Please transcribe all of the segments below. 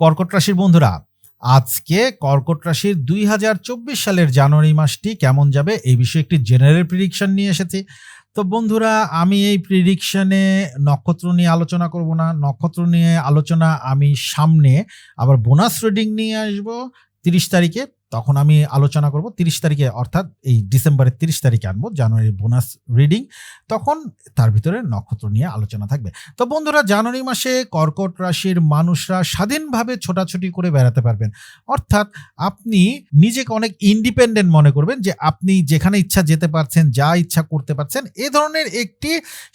কর্কট রাশির বন্ধুরা, আজকে কর্কট রাশির দুই হাজার চব্বিশ সালের জানুয়ারি মাসটি কেমন যাবে এই বিষয়ে একটি জেনারেল প্রিডিকশন নিয়ে এসেছি। তো বন্ধুরা, আমি এই প্রিডিকশনে নক্ষত্র নিয়ে আলোচনা করব না। নক্ষত্র নিয়ে আলোচনা আমি সামনে আবার বোনাস রিডিং নিয়ে আসব। তিরিশ তারিখে তখন আমি আলোচনা করব তিরিশ তারিখে, অর্থাৎ এই ডিসেম্বরের তিরিশ তারিখে আনব জানুয়ারি বোনাস রিডিং। তখন তার ভিতরে নক্ষত্র নিয়ে আলোচনা থাকবে। তো বন্ধুরা, জানুয়ারি মাসে কর্কট রাশির মানুষরা স্বাধীনভাবে ছোটাছুটি করে বেড়াতে পারবেন। অর্থাৎ আপনি নিজেকে অনেক ইন্ডিপেন্ডেন্ট মনে করবেন যে আপনি যেখানে ইচ্ছা যেতে পারছেন, যা ইচ্ছা করতে পারছেন, এ ধরনের একটি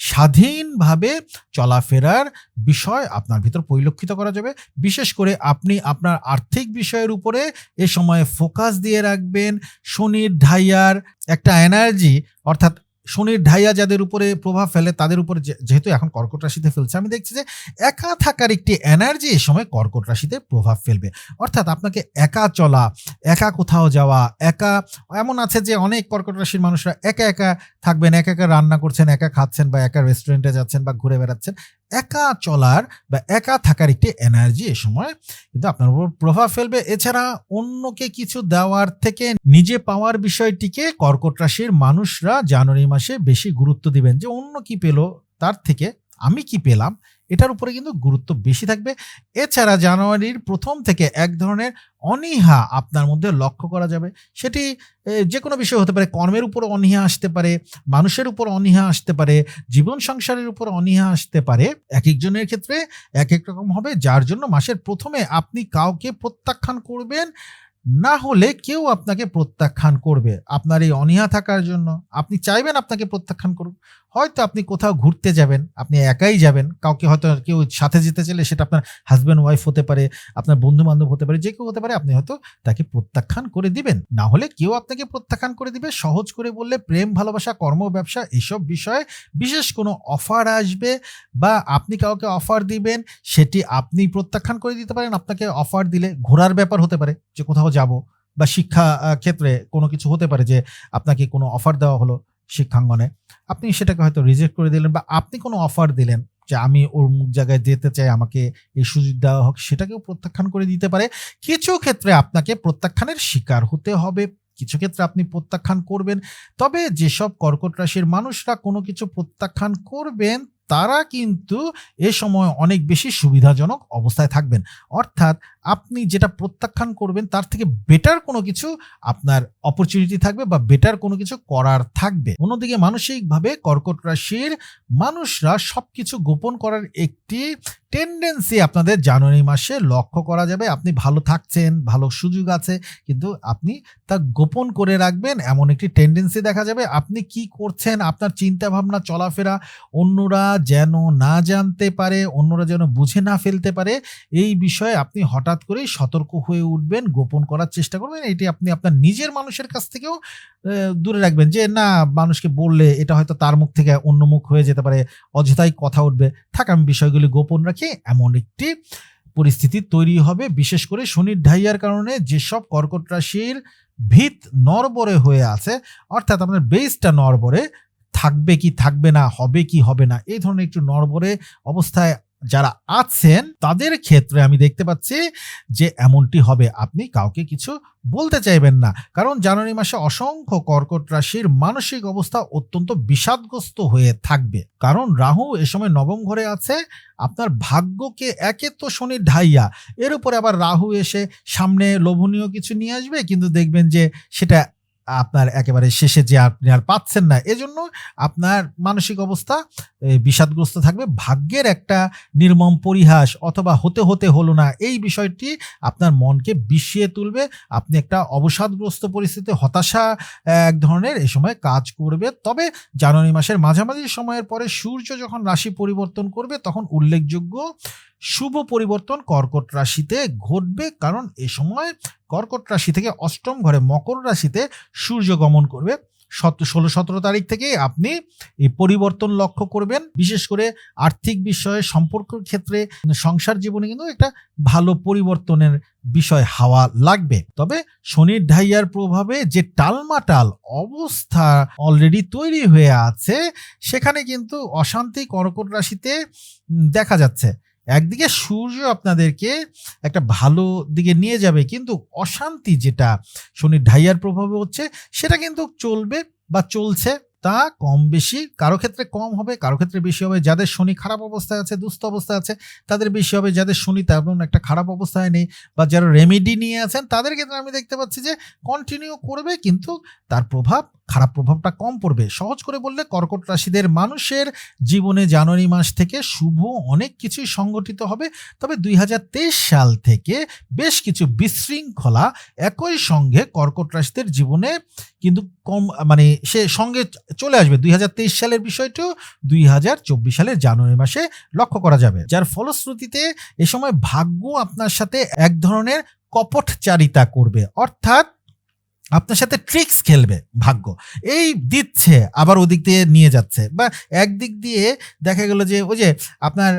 স্বাধীনভাবে চলাফেরার বিষয় আপনার ভিতর পরিলক্ষিত করা যাবে। বিশেষ করে আপনি আপনার আর্থিক বিষয়ের উপরে এ সময়ে ফোকাস দিয়ে রাখবেন শনির ঢাইয়ার একটা এনার্জি, অর্থাৎ শনির ঢাইয়া যাদের উপরে প্রভাব ফেলে তাদের উপরে যেহেতু এখন কর্কট রাশিতে ফেলছে, আমি দেখছি যে একা থাকার একটি এনার্জি এই সময় কর্কট রাশিতে প্রভাব ফেলবে। অর্থাৎ আপনাকে একা চলা, একা কোথাও যাওয়া, একা, এমন আছে যে অনেক কর্কট রাশির মানুষরা একা একা থাকবেন, একা একা রান্না করছেন, একা খাচ্ছেন বা একা রেস্টুরেন্টে যাচ্ছেন বা ঘুরে বেড়াচ্ছেন একা চলার বা একা থাকার একটি এনার্জি এ সময় কিন্তু আপনার উপর প্রভাব ফেলবে। এছাড়া অন্যকে কিছু দেওয়ার থেকে নিজে পাওয়ার বিষয়টিকে কর্কট রাশির মানুষরা জানুয়ারি মাসে বেশি গুরুত্ব দিবেন যে অন্য কি পেল তার থেকে আমি কি পেলাম? এটার উপরে কিন্তু গুরুত্ব বেশি থাকবে। এছাড়া জানুয়ারির প্রথম থেকে এক ধরনের অনীহা আপনার মধ্যে লক্ষ্য করা যাবে। সেটি যে কোনো বিষয় হতে পারে, কর্মের উপর অনীহা আসতে পারে, মানুষের উপর অনীহা আসতে পারে, জীবন সংসারের উপর অনীহা আসতে পারে। এক একজনের ক্ষেত্রে এক এক রকম হবে, যার জন্য মাসের প্রথমে আপনি কাউকে প্রত্যাখ্যান করবেন, না হলে কেউ আপনাকে প্রত্যাখ্যান করবে। আপনার এই অনীহা থাকার জন্য আপনি চাইবেন আপনাকে প্রত্যাখ্যান করুক। হয়তো আপনি কোথাও ঘুরতে যাবেন, আপনি একাই যাবেন, কাউকে হয়তো কেউ সাথে যেতে চাইলে সেটা আপনার হাজব্যান্ড ওয়াইফ হতে পারে, আপনার বন্ধু বান্ধব হতে পারে, যে কেউ হতে পারে, আপনি হয়তো তাকে প্রত্যাখ্যান করে দিবেন। না হলে কেউ আপনাকে প্রত্যাখ্যান করে দিবে। সহজ করে বললে প্রেম, ভালোবাসা, কর্ম, ব্যবসা এসব বিষয়ে বিশেষ কোনো অফার আসবে বা আপনি কাউকে অফার দিবেন, সেটি আপনি প্রত্যাখ্যান করে দিতে পারেন, আপনাকে অফার দিলে ঘোরার ব্যাপার হতে পারে, যে কোথাও যাব বা শিক্ষা ক্ষেত্রে কোনো কিছু হতে পারে যে আপনাকে কোনো অফার দেওয়া হলো শিক্ষাঙ্গনে। আপনি সেটাকে হয়তো রিজেক্ট করে দিলেন বা আপনি কোনো অফার দিলেন যে আমি ওর মুখ জায়গায় যেতে চাই, আমাকে এই সুযোগ দেওয়া হোক, সেটাকেও প্রত্যাখ্যান করে দিতে পারে। কিছু ক্ষেত্রে আপনাকে প্রত্যাখ্যানের শিকার হতে হবে, কিছু ক্ষেত্রে আপনি প্রত্যাখ্যান করবেন। তবে যেসব কর্কট রাশির মানুষরা কোনো কিছু প্রত্যাখ্যান করবেন, তারা কিন্তু এ সময় অনেক বেশি সুবিধাজনক অবস্থায় থাকবেন। অর্থাৎ আপনি যেটা প্রত্যাখ্যান করবেন, তার থেকে বেটার কোনো কিছু আপনার অপরচুনিটি থাকবে বা বেটার কোনো কিছু করার থাকবে। অন্যদিকে মানসিকভাবে কর্কট রাশির মানুষরা সব কিছু গোপন করার একটি টেন্ডেন্সি আপনাদের জানুয়ারি মাসে লক্ষ্য করা যাবে। আপনি ভালো থাকছেন, ভালো সুযোগ আছে, কিন্তু আপনি তা গোপন করে রাখবেন, এমন একটি টেন্ডেন্সি দেখা যাবে। আপনি কি করছেন, আপনার চিন্তা ভাবনা চলাফেরা অন্যরা যেন না জানতে পারে, অন্যরা যেন বুঝে না ফেলতে পারে, এই বিষয়ে আপনি হঠাৎ করেই সতর্ক হয়ে উঠবেন, গোপন করার চেষ্টা করবেন। এটি আপনি আপনার নিজের মানুষের কাছ থেকেও দূরে রাখবেন যে, না, মানুষকে বললে এটা হয়তো তার মুখ থেকে অন্য মুখ হয়ে যেতে পারে, অযথাই কথা উঠবে। থাক, আমি বিষয়গুলি গোপন রাখি, এমন একটি পরিস্থিতি তৈরি হবে। বিশেষ করে শনির ঢাইয়ার কারণে যেসব কর্কট রাশির ভিত নরবরে হয়ে আছে, অর্থাৎ আপনার বেসটা নরবরে, থাকবে কি থাকবে না, হবে কি হবে না, এই ধরনের একটু নরবরে অবস্থায় যারা আছেন, তাদের ক্ষেত্রে আমি দেখতে পাচ্ছি যে এমনটি হবে। আপনি কাউকে কিছু বলতে চাইবেন না। কারণ জানুয়ারি মাসে অসংখ্য কর্কট রাশির মানসিক অবস্থা অত্যন্ত বিষাদগ্রস্ত হয়ে থাকবে। কারণ রাহু এ সময় নবম ঘরে আছে। আপনার ভাগ্যকে একে তো শনির ঢাইয়া। এর উপরে আবার রাহু এসে সামনে লোভনীয় কিছু নিয়ে আসবে, কিন্তু দেখবেন যে সেটা আপনার একেবারে শেষে যে আপনি আর পাচ্ছেন না, এজন্য আপনার মানসিক অবস্থা বিষাদগ্রস্ত থাকবে। ভাগ্যের একটা নির্মম পরিহাস অথবা হতে হতে হলো না, এই বিষয়টি আপনার মনকে বিষিয়ে তুলবে। আপনি একটা অবসাদগ্রস্ত পরিস্থিতি হতাশা এক ধরনের এই সময় কাজ করবে। তবে জানুয়ারি মাসের মাঝামাঝি সময়ের পরে সূর্য যখন রাশি পরিবর্তন করবে, তখন উল্লেখযোগ্য শুভ পরিবর্তন কর্কট রাশিতে ঘটবে। কারণ এ সময় কর্কট রাশি থেকে অষ্টম ঘরে মকর রাশিতে সূর্য গমন করবে। সত ষোলো সতেরো তারিখ থেকে আপনি এই পরিবর্তন লক্ষ্য করবেন। বিশেষ করে আর্থিক বিষয়ে সম্পর্কের ক্ষেত্রে, সংসার জীবনে কিন্তু একটা ভালো পরিবর্তনের বিষয় হাওয়া লাগবে। তবে শনির ঢাইয়ার প্রভাবে যে টালমাটাল অবস্থা অলরেডি তৈরি হয়ে আছে, সেখানে কিন্তু অশান্তি কর্কট রাশিতে দেখা যাচ্ছে। একদিকে সূর্য আপনাদেরকে একটা ভালো দিকে নিয়ে যাবে, কিন্তু অশান্তি যেটা শনির ঢাইয়ার প্রভাবে হচ্ছে, সেটা কিন্তু চলবে বা চলছে তা কম বেশি। কারও ক্ষেত্রে কম হবে, কারও ক্ষেত্রে বেশি হবে। যাদের শনি খারাপ অবস্থায় আছে, দুস্থ অবস্থায় আছে, তাদের বেশি হবে। যাদের শনি তেমন একটা খারাপ অবস্থায় নেই বা যারা রেমেডি নিয়ে আছেন, তাদের ক্ষেত্রে আমি দেখতে পাচ্ছি যে কন্টিনিউ করবে, কিন্তু তার প্রভাব খারাপ প্রভাবটা কম পড়বে। সহজ করে বললে কর্কট রাশিদের মানুষের জীবনে জানুয়ারি মাস থেকে শুভ অনেক কিছুই সংগঠিত হবে। তবে দুই হাজার তেইশ সাল থেকে বেশ কিছু বিশৃঙ্খলা একই সঙ্গে কর্কট রাশিদের জীবনে কিন্তু কম মানে সে সঙ্গে চলে আসবে। দুই হাজার তেইশ সালের বিষয়টিও দুই হাজার চব্বিশ সালের জানুয়ারি মাসে লক্ষ্য করা যাবে। যার ফলশ্রুতিতে এ সময় ভাগ্য আপনার সাথে এক ধরনের কপটচারিতা করবে। অর্থাৎ আপনার সাথে ট্রিক্স খেলবে, ভাগ্য। এই দিচ্ছে, আবার ওদিক দিয়ে নিয়ে যাচ্ছে। বা একদিক দিয়ে দেখা গেল যে, ওই যে আপনার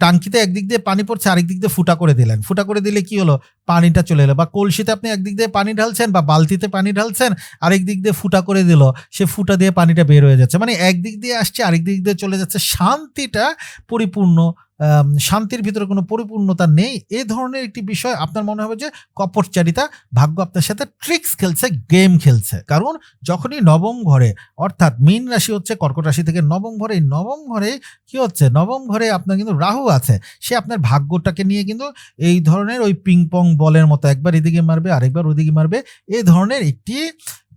টাঙ্কিতে একদিক দিয়ে পানি পড়ছে আরেক দিক দিয়ে ফুটা করে দিলেন। ফুটা করে দিলে কি হলো? পানিটা চলে এলো। বা কলসিতে আপনি একদিক দিয়ে পানি ঢালছেন বা বালতিতে পানি ঢালছেন আরেক দিক দিয়ে ফুটা করে দিল, সে ফুটা দিয়ে পানিটা বের হয়ে যাচ্ছে। মানে একদিক দিয়ে আসছে আরেক দিক দিয়ে চলে যাচ্ছে। শান্তিটা পরিপূর্ণ শান্তির ভিতরে কোনো পরিপূর্ণতা নেই। এ ধরনের একটি বিষয় আপনার মনে হবে যে কপটচারিতা, ভাগ্য আপনার সাথে ট্রিক্স খেলছে গেম খেলছে। কারণ যখনই নবম ঘরে, অর্থাৎ মীন রাশি হচ্ছে, কর্কট রাশি থেকে নবম ঘরে নবম ঘরে কি হচ্ছে? নবম ঘরে আপনার কিন্তু রাহু আছে। সে আপনার ভাগ্যটাকে নিয়ে কিন্তু এই ধরনের ওই পিং পং বলের মতো একবার এদিকে মারবে, আরেকবার ওদিকে মারবে। এই ধরনের একটি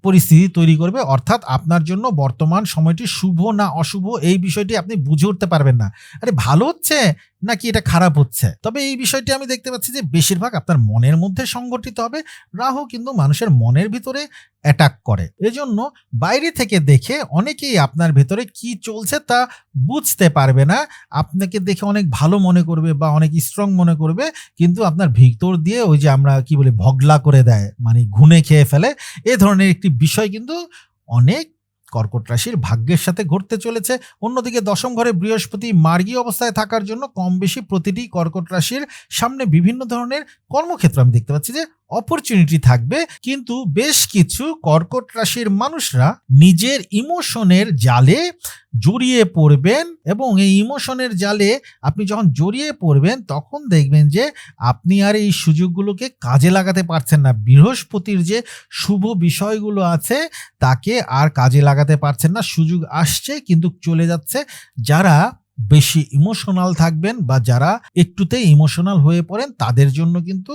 পরিস্থিতি তৈরি করবে, অর্থাৎ আপনার জন্য বর্তমান সময়টি শুভ না অশুভ, এই বিষয়টি আপনি বুঝে উঠতে পারবেন না। আরে ভালো হচ্ছে নাকি এটা খারাপ হচ্ছে? তবে এই বিষয়টি আমি দেখতে পাচ্ছি যে বেশিরভাগ আপনার মনের মধ্যে সংগঠিত হবে, রাহু কিন্তু মানুষের মনের ভিতরে অ্যাটাক করে। এজন্য বাইরে থেকে দেখে অনেকেই আপনার ভেতরে কি চলছে তা বুঝতে পারবে না। আপনাকে দেখে অনেক ভালো মনে করবে বা অনেক স্ট্রং মনে করবে, কিন্তু আপনার ভিতর দিয়ে ওই যে আমরা কি বলি, ভগলা করে দেয় মানে ঘুনে খেয়ে ফেলে। এ ধরনের একটি বিষয় কিন্তু অনেক কর্কট রাশির ভাগ্যের সাথে ঘটতে চলেছে। অন্যদিকে দশম ঘরে বৃহস্পতি মার্গী অবস্থায় থাকার জন্য কম বেশি প্রতিটি কর্কট রাশির সামনে বিভিন্ন ধরনের কর্মক্ষেত্র আমি দেখতে পাচ্ছি যে অপরচুনিটি থাকবে, কিন্তু বেশ কিছু কর্কট রাশির মানুষরা নিজের ইমোশনের জালে জড়িয়ে পড়বেন এবং এই ইমোশনের জালে আপনি যখন জড়িয়ে পড়বেন, তখন দেখবেন যে আপনি আর এই সুযোগগুলোকে কাজে লাগাতে পারছেন না। বৃহস্পতির যে শুভ বিষয়গুলো আছে, তাকে আর কাজে লাগাতে পারছেন না। সুযোগ আসছে, কিন্তু চলে যাচ্ছে। যারা বেশি ইমোশনাল থাকবেন বা যারা একটুতেই ইমোশনাল হয়ে পড়েন, তাদের জন্য কিন্তু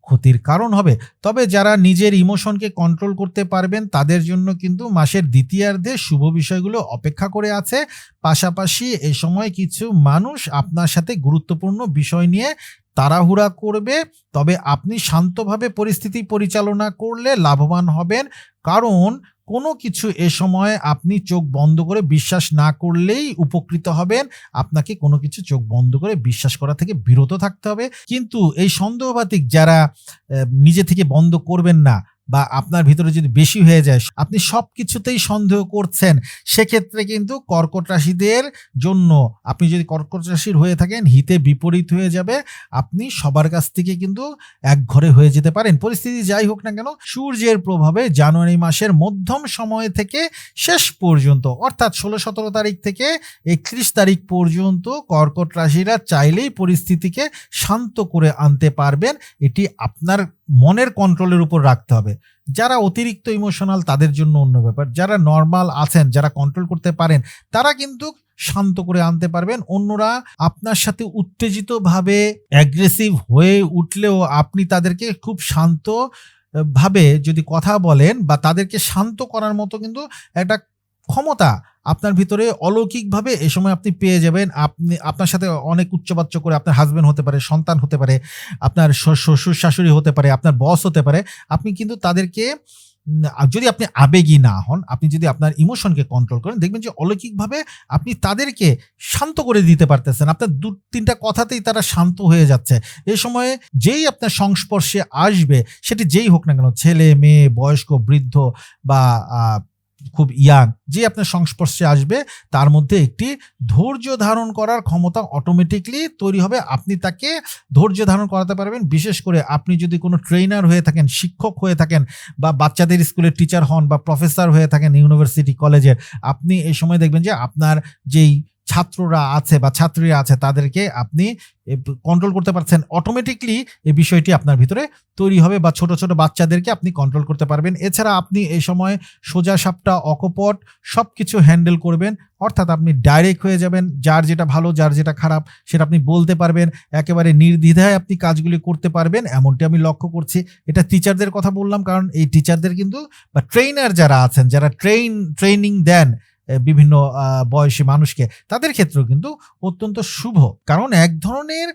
ক্ষতির কারণ হবে। তবে যারা নিজের ইমোশনকে কন্ট্রোল করতে পারবেন, তাদের জন্য কিন্তু মাসের দ্বিতীয়ার্ধে শুভ বিষয়গুলো অপেক্ষা করে আছে। পাশাপাশি এ সময় কিছু মানুষ আপনার সাথে গুরুত্বপূর্ণ বিষয় নিয়ে তাড়াহুড়া করবে। তবে আপনি শান্তভাবে পরিস্থিতি পরিচালনা করলে লাভবান হবেন। কারণ কোনো কিছু এ সময় আপনি চোখ বন্ধ করে বিশ্বাস না করলেই উপকৃত হবেন। আপনাকে কোনো কিছু চোখ বন্ধ করে বিশ্বাস করা থেকে বিরত থাকতে হবে। কিন্তু এই সন্দেহবাতিক যারা নিজে থেকে বন্ধ করবেন না বা আপনার ভিতরে যদি বেশি হয়ে যায়, আপনি সব কিছুতেই সন্দেহ করছেন, সেক্ষেত্রে কিন্তু কর্কট রাশিদের জন্য আপনি যদি কর্কট রাশির হয়ে থাকেন, হিতে বিপরীত হয়ে যাবে, আপনি সবার কাছ থেকে কিন্তু এক ঘরে হয়ে যেতে পারেন। পরিস্থিতি যাই হোক না কেন, সূর্যের প্রভাবে জানুয়ারি মাসের মধ্যম সময় থেকে শেষ পর্যন্ত, অর্থাৎ ষোলো সতেরো তারিখ থেকে একত্রিশ তারিখ পর্যন্ত কর্কট রাশিরা চাইলেই পরিস্থিতিকে শান্ত করে আনতে পারবেন। এটি আপনার মনের কন্ট্রোলের উপর রাখতে হবে। যারা অতিরিক্ত ইমোশনাল তাদের জন্য অন্য ব্যাপার। যারা নর্মাল আছেন, যারা কন্ট্রোল করতে পারেন, তারা কিন্তু শান্ত করে আনতে পারবেন। অন্যরা আপনার সাথে উত্তেজিতভাবে অ্যাগ্রেসিভ হয়ে উঠলেও আপনি তাদেরকে খুব শান্ত ভাবে যদি কথা বলেন বা তাদেরকে শান্ত করার মতো কিন্তু একটা ক্ষমতা আপনার ভিতরে অলৌকিকভাবে এ সময় আপনি পেয়ে যাবেন। আপনি, আপনার সাথে অনেক উচ্চবাচ্য করে আপনার হাজব্যান্ড হতে পারে, সন্তান হতে পারে, আপনার শ্বশুর শাশুড়ি হতে পারে, আপনার বস হতে পারে। আপনি কিন্তু তাদেরকে যদি আপনি আবেগী না হন, আপনি যদি আপনার ইমোশনকে কন্ট্রোল করেন, দেখবেন যে অলৌকিকভাবে আপনি তাদেরকে শান্ত করে দিতে পারতেছেন। আপনার দু, তিনটা কথাতেই তারা শান্ত হয়ে যাচ্ছে। এ সময়ে যেই আপনার সংস্পর্শে আসবে, সেটি যেই হোক না কেন, ছেলে, মেয়ে, বয়স্ক, বৃদ্ধ বা খুব ইয়াং, যে আপনার সংস্পর্শে আসবে, তার মধ্যে একটি ধৈর্য ধারণ করার ক্ষমতা অটোমেটিকলি তৈরি হবে। আপনি তাকে ধৈর্য ধারণ করাতে পারবেন। বিশেষ করে আপনি যদি কোনো ট্রেনার হয়ে থাকেন, শিক্ষক হয়ে থাকেন, বা বাচ্চাদের স্কুলের টিচার হন, বা প্রফেসর হয়ে থাকেন ইউনিভার্সিটি কলেজের আপনি এই সময় দেখবেন যে আপনার যেই ছাত্ররা আছে বা ছাত্রীরা আছে, তাদেরকে আপনি কন্ট্রোল করতে পারছেন। অটোমেটিকলি এই বিষয়টি আপনার ভিতরে তৈরি হবে বা ছোট ছোট বাচ্চাদেরকে আপনি কন্ট্রোল করতে পারবেন। এছাড়া আপনি এই সময় সোজা সাপটা, অকপট সব কিছু হ্যান্ডেল করবেন। অর্থাৎ আপনি ডাইরেক্ট হয়ে যাবেন। যার যেটা ভালো, যার যেটা খারাপ, সেটা আপনি বলতে পারবেন। একেবারে নির্দ্বিধায় আপনি কাজগুলি করতে পারবেন। এমনটি আমি লক্ষ্য করছি। এটা টিচারদের কথা বললাম, কারণ এই টিচারদের কিন্তু বা ট্রেনার যারা আছেন, যারা ট্রেন ট্রেনিং দেন বিভিন্ন বয়সী মানুষকে, তাদের ক্ষেত্রেও কিন্তু অত্যন্ত শুভ। কারণ এক ধরনের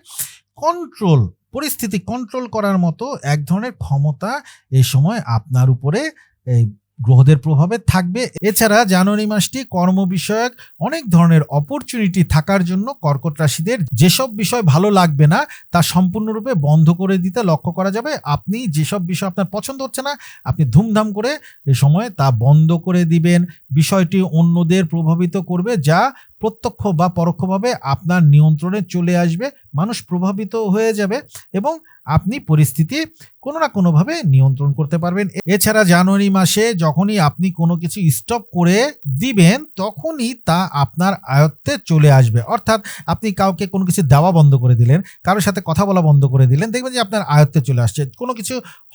কন্ট্রোল পরিস্থিতি কন্ট্রোল করার মতো এক ধরনের ক্ষমতা এই সময় আপনার উপরে এই গ্রহদের প্রভাবে থাকবে। এছাড়া জানুয়ারি মাসটি কর্ম বিষয়ক অনেক ধরনের অপরচুনিটি থাকার জন্য কর্কট রাশিদের যেসব বিষয় ভালো লাগবে না, তা সম্পূর্ণরূপে বন্ধ করে দিতে লক্ষ্য করা যাবে। আপনি যেসব বিষয় আপনার পছন্দ হচ্ছে না, আপনি ধুমধাম করে এ সময় তা বন্ধ করে দিবেন। বিষয়টি অন্যদের প্রভাবিত করবে, যা প্রত্যক্ষ বা পরোক্ষভাবে আপনার নিয়ন্ত্রণে চলে আসবে, মানুষ প্রভাবিত হয়ে যাবে এবং আপনি পরিস্থিতি কোনো না কোনোভাবে নিয়ন্ত্রণ করতে পারবেন। এছাড়া জানুয়ারি মাসে যখনই আপনি কোনো কিছু স্টপ করে দিবেন, তখনই তা আপনার আয়ত্তে চলে আসবে। অর্থাৎ আপনি কাউকে কোনো কিছু দেওয়া বন্ধ করে দিলেন, কারোর সাথে কথা বলা বন্ধ করে দিলেন, দেখবেন যে আপনার আয়ত্তে চলে আসছে। কোনো কিছু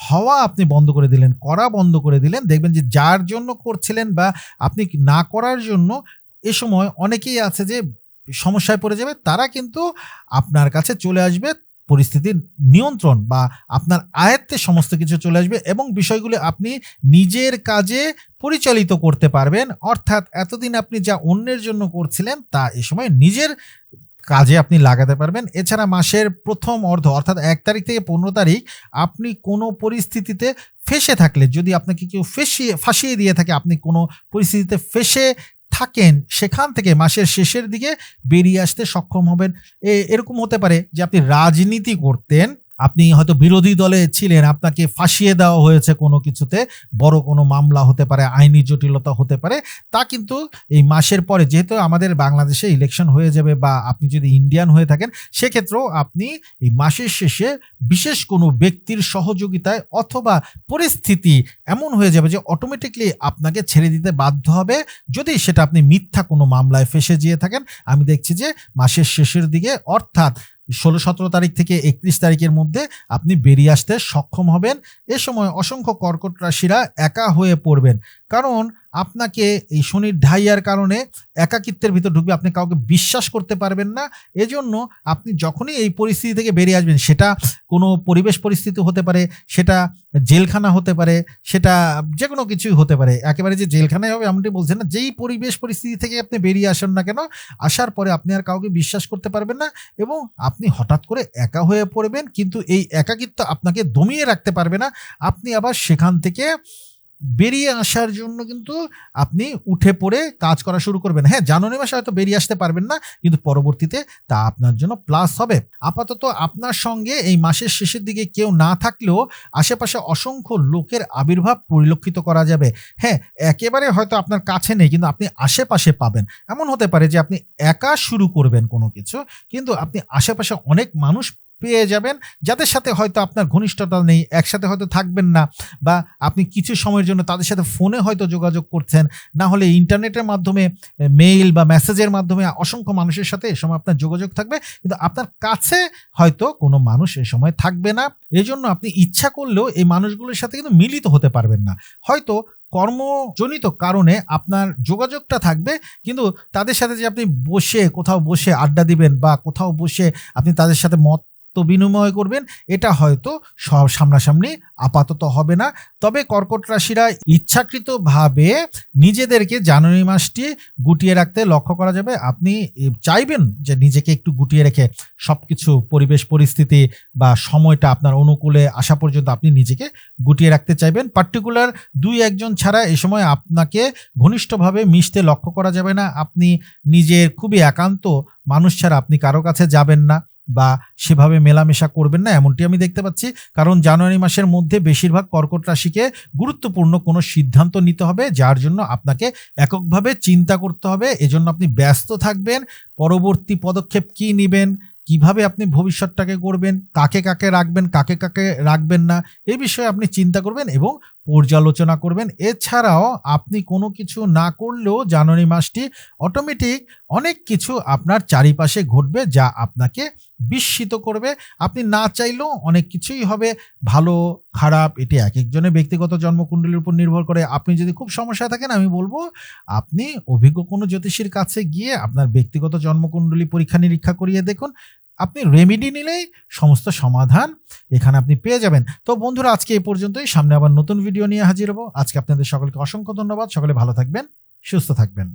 হওয়া আপনি বন্ধ করে দিলেন, করা বন্ধ করে দিলেন, দেখবেন যে যার জন্য করছিলেন বা আপনি না করার জন্য এ সময় অনেকেই আছে যে সমস্যায় পড়ে যাবে, তারা কিন্তু আপনার কাছে চলে আসবে পরিস্থিতির নিয়ন্ত্রণ বা আপনার আয়ত্তে সমস্ত কিছু চলে আসবে এবং বিষয়গুলি আপনি নিজের কাজে পরিচালিত করতে পারবেন। অর্থাৎ এতদিন আপনি যা অন্যের জন্য করছিলেন, তা এ সময় নিজের কাজে আপনি লাগাতে পারবেন। এছাড়া মাসের প্রথম অর্ধ অর্থাৎ এক তারিখ থেকে পনেরো তারিখ আপনি কোনো পরিস্থিতিতে ফেসে থাকলে, যদি আপনাকে কেউ ফেসিয়ে, ফাঁসিয়ে দিয়ে থাকে, আপনি কোনো পরিস্থিতিতে ফেসে থাকেন, সেখান থেকে মাসের শেষের দিকে বেরিয়ে আসতে সক্ষম হবেন। এরকম হতে পারে যে আপনি রাজনীতি করতেন আপনি হয়তো বিরোধী দলে ছিলেন, আপনাকে ফাঁসিয়ে দেওয়া হয়েছে কোনো কিছুতে, বড় কোনো মামলা হতে পারে, আইনি জটিলতা হতে পারে, তা কিন্তু এই মাসের পরে যেহেতু আমাদের বাংলাদেশে ইলেকশন হয়ে যাবে বা আপনি যদি ইন্ডিয়ান হয়ে থাকেন, সেক্ষেত্রেও আপনি এই মাসের শেষে বিশেষ কোনো ব্যক্তির সহযোগিতায় অথবা পরিস্থিতি এমন হয়ে যাবে যে অটোমেটিকলি আপনাকে ছেড়ে দিতে বাধ্য হবে। যদি সেটা আপনি মিথ্যা কোনো মামলায় ফেসে যেয়ে থাকেন, আমি দেখছি যে মাসের শেষের দিকে অর্থাৎ ষোলো সতেরো তারিখ থেকে একত্রিশ তারিখের মধ্যে আপনি বেরিয়ে আসতে সক্ষম হবেন। এ সময় অসংখ্য কর্কট রাশিরা একা হয়ে পড়বেন। কারণ আপনাকে এই শনির ঢাইয়ার কারণে একাকিত্বের ভিতর ঢুকবে, আপনি কাউকে বিশ্বাস করতে পারবেন না। এজন্য আপনি যখনই এই পরিস্থিতি থেকে বেরিয়ে আসবেন, সেটা কোনো পরিবেশ পরিস্থিতি হতে পারে, সেটা জেলখানা হতে পারে, সেটা যে কোনো কিছুই হতে পারে। একেবারে যে জেলখানায় হবে এমনটি বলছেন না, যেই পরিবেশ পরিস্থিতি থেকে আপনি বেরিয়ে আসেন না কেন, আসার পরে আপনি আর কাউকে বিশ্বাস করতে পারবেন না এবং আপনি হঠাৎ করে একা হয়ে পড়বেন, কিন্তু এই একাকিত্ব আপনাকে দমিয়ে রাখতে পারবে না। আপনি আবার সেখান থেকে বেরিয়ে আসার জন্য কিন্তু আপনি উঠে পড়ে কাজ করা শুরু করবেন। হ্যাঁ জানুয়ারি মাসে হয়তো বেরিয়ে আসতে পারবেন না, কিন্তু পরবর্তীতে তা আপনার জন্য প্লাস হবে। আপাতত আপনার সঙ্গে এই মাসের শেষের দিকে কেউ না থাকলেও আশেপাশে অসংখ্য লোকের আবির্ভাব পরিলক্ষিত করা যাবে। হ্যাঁ একেবারে হয়তো আপনার কাছে নেই, কিন্তু আপনি আশেপাশে পাবেন। এমন হতে পারে যে আপনি একা শুরু করবেন কোনো কিছু, কিন্তু আপনি আশেপাশে অনেক মানুষ পেয়ে যাবেন। যাদের সাথে হয়তো আপনার ঘনিষ্ঠতা নেই, একসাথে হয়তো থাকবেন না, বা আপনি কিছু সময়ের জন্য তাদের সাথে ফোনে হয়তো যোগাযোগ করছেন, না হলে ইন্টারনেটের মাধ্যমে মেইল বা মেসেজের মাধ্যমে অসংখ্য মানুষের সাথে এ সময় আপনার যোগাযোগ থাকবে। কিন্তু আপনার কাছে হয়তো কোনো মানুষ এ সময় থাকবে না। এই জন্য আপনি ইচ্ছা করলেও এই মানুষগুলোর সাথে কিন্তু মিলিত হতে পারবেন না। হয়তো কর্মজনিত কারণে আপনার যোগাযোগটা থাকবে, কিন্তু তাদের সাথে যে আপনি বসে, কোথাও বসে আড্ডা দিবেন বা কোথাও বসে আপনি তাদের সাথে মত বিনিময় করবেন, এটা হয়তো সব সামনাসামনি আপাতত হবে না। তবে কর্কট রাশিরা ইচ্ছাকৃতভাবে নিজেদেরকে জানুয়ারি মাসটি গুটিয়ে রাখতে লক্ষ্য করা যাবে। আপনি চাইবেন যে নিজেকে একটু গুটিয়ে রেখে সবকিছু পরিবেশ, পরিস্থিতি বা সময়টা আপনার অনুকূলে আসা পর্যন্ত আপনি নিজেকে গুটিয়ে রাখতে চাইবেন। পার্টিকুলার দুই একজন ছাড়া এ সময় আপনাকে ঘনিষ্ঠভাবে মিশতে লক্ষ্য করা যাবে না। আপনি নিজের খুবই একান্ত মানুষ ছাড়া আপনি কারও কাছে যাবেন না বা সেভাবে মেলামেশা করবেন না, এমনটি আমি দেখতে পাচ্ছি। কারণ জানুয়ারি মাসের মধ্যে বেশিরভাগ কর্কট রাশিকে গুরুত্বপূর্ণ কোনো সিদ্ধান্ত নিতে হবে, যার জন্য আপনাকে এককভাবে চিন্তা করতে হবে। এজন্য আপনি ব্যস্ত থাকবেন। পরবর্তী পদক্ষেপ কি নেবেন? কীভাবে আপনি ভবিষ্যৎটাকে গড়বেন, কাকে কাকে রাখবেন, কাকে কাকে রাখবেন না এই বিষয়ে আপনি চিন্তা করবেন এবং পর্যালোচনা করবেন। এছাড়াও আপনি কোনো কিছু না করলেও জানুয়ারি মাসটি অটোমেটিক অনেক কিছু আপনার চারিপাশে ঘটবে যা আপনাকে বিস্মিত করবে। আপনি না চাইলেও অনেক কিছুই হবে, ভালো, খারাপ, এটি এক একজনের ব্যক্তিগত জন্মকুণ্ডলীর উপর নির্ভর করে। আপনি যদি খুব সমস্যায় থাকেন, আমি বলব আপনি অভিজ্ঞ কোনো জ্যোতিষীর কাছে গিয়ে আপনার ব্যক্তিগত জন্মকুণ্ডলী পরীক্ষা নিরীক্ষা করিয়ে দেখুন। আপনি রেমেডি নিলেই সমস্ত সমাধান এখানে আপনি পেয়ে যাবেন। তো বন্ধুরা, আজকে এই পর্যন্তই। সামনে আবার নতুন ভিডিও নিয়ে হাজির হব। আজকে আপনাদের সকলকে অসংখ্য ধন্যবাদ। সকলে ভালো থাকবেন, সুস্থ থাকবেন।